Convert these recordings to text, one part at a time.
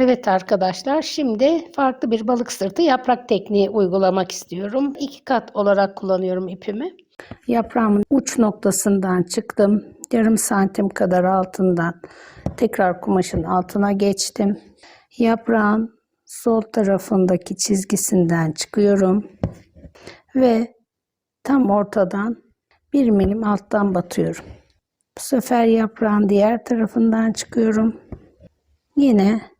Evet arkadaşlar şimdi farklı bir balık sırtı yaprak tekniği uygulamak istiyorum. İki kat olarak kullanıyorum ipimi. Yaprağımın uç noktasından çıktım. Yarım santim kadar altından tekrar kumaşın altına geçtim. Yaprağın sol tarafındaki çizgisinden çıkıyorum. Ve tam ortadan bir milim alttan batıyorum. Bu sefer yaprağın diğer tarafından çıkıyorum. Yine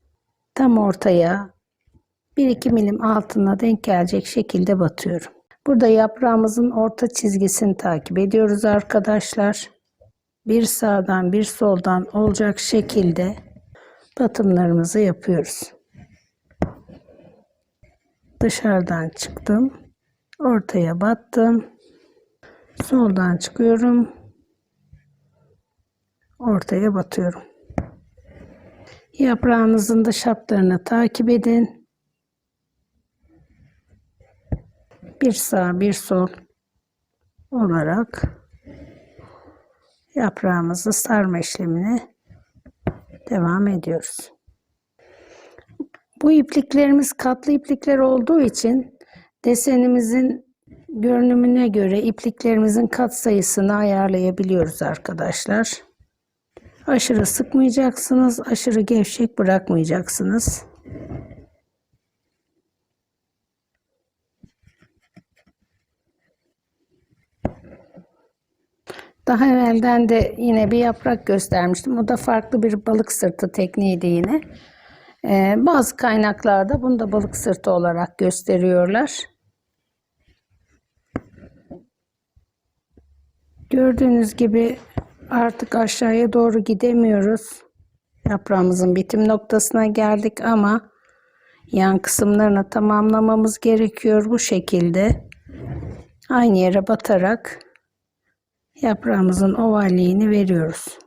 tam ortaya 1-2 milim altına denk gelecek şekilde batıyorum. Burada yaprağımızın orta çizgisini takip ediyoruz arkadaşlar. Bir sağdan bir soldan olacak şekilde batımlarımızı yapıyoruz. Dışarıdan çıktım. Ortaya battım. Soldan çıkıyorum. Ortaya batıyorum. Yaprağınızın dış hatlarını takip edin. Bir sağ bir sol olarak yaprağımızı sarma işlemine devam ediyoruz. Bu ipliklerimiz katlı iplikler olduğu için desenimizin görünümüne göre ipliklerimizin kat sayısını ayarlayabiliyoruz arkadaşlar. Aşırı sıkmayacaksınız, aşırı gevşek bırakmayacaksınız. Daha evvelden de yine bir yaprak göstermiştim. O da farklı bir balık sırtı tekniğiydi yine. Ee, bazı kaynaklarda bunu da balık sırtı olarak gösteriyorlar. Gördüğünüz gibi artık aşağıya doğru gidemiyoruz. Yaprağımızın bitim noktasına geldik ama yan kısımlarını tamamlamamız gerekiyor bu şekilde. Aynı yere batarak yaprağımızın ovalliğini veriyoruz.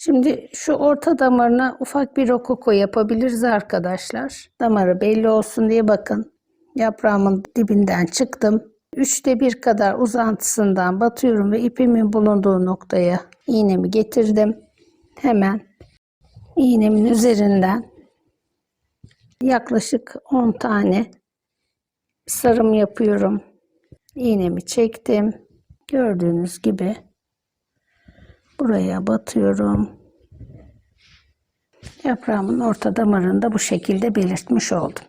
Şimdi şu orta damarına ufak bir rokoko yapabiliriz arkadaşlar. Damarı belli olsun diye bakın. Yaprağımın dibinden çıktım. Üçte bir kadar uzantısından batıyorum ve ipimin bulunduğu noktaya iğnemi getirdim. Hemen iğnemin üzerinden yaklaşık 10 tane sarım yapıyorum. İğnemi çektim. Gördüğünüz gibi buraya batıyorum. Yaprağımın orta damarını da bu şekilde belirtmiş oldum.